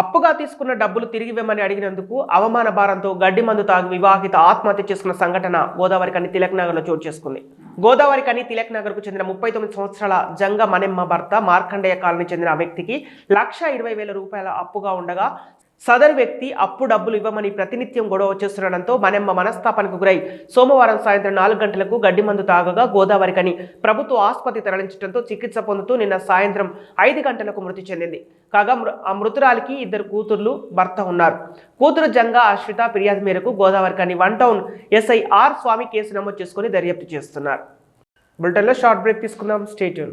అప్పుగా తీసుకున్న డబ్బులు తిరిగి ఇవ్వమని అడిగినందుకు అవమాన భారంతో గడ్డి మందు తాగి వివాహిత ఆత్మహత్య చేసుకున్న సంఘటన గోదావరి కని తిలక్ నగర్లో చోటు చేసుకుంది. గోదావరి కని తిలక్ నగర్కు చెందిన ముప్పై తొమ్మిది సంవత్సరాల జంగ మనెమ్మ భర్త మార్కండేయ కాలనీ చెందిన వ్యక్తికి లక్ష ఇరవై వేల రూపాయల అప్పుగా ఉండగా సదరు వ్యక్తి అప్పు డబ్బులు ఇవ్వమని ప్రతినిత్యం గొడవ చేస్తుండడంతో మనెమ్మ మనస్తాపనకు గురై సోమవారం సాయంత్రం నాలుగు గంటలకు గడ్డి మందు తాగగా గోదావరికని ప్రభుత్వ ఆసుపత్రి తరలించడంతో చికిత్స పొందుతూ నిన్న సాయంత్రం ఐదు గంటలకు మృతి చెందింది. కాగా మృ- ఆ మృతురాలికి ఇద్దరు కూతుర్లు భర్త ఉన్నారు. కూతురు జంగా అశ్విత ఫిర్యాదు మేరకు Godavarikhani one town SI R Swamy case నమోదు చేసుకుని దర్యాప్తు చేస్తున్నారు. బులెటిన్లో షార్ట్ బ్రేక్ తీసుకుందాం. స్టేట్యూన్